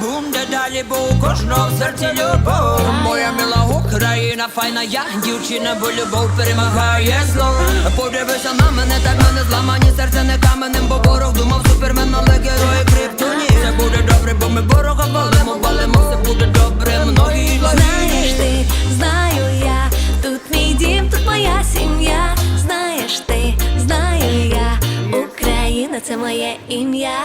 стояла, так і далі, у кожного в серці любов. Моя мила Україна, файна я, дівчина, бо любов перемагає зло. Подивися на мене, так мене зламані серце не каменем, бо ворог думав супермен, але герої криптоні. Все буде добре, бо ми ворога валимо, валимо, все буде добре, многі Знаєш ти, знаю я, тут мій дім, тут моя сім'я. Знаєш ти, знаю я, Україна це моє ім'я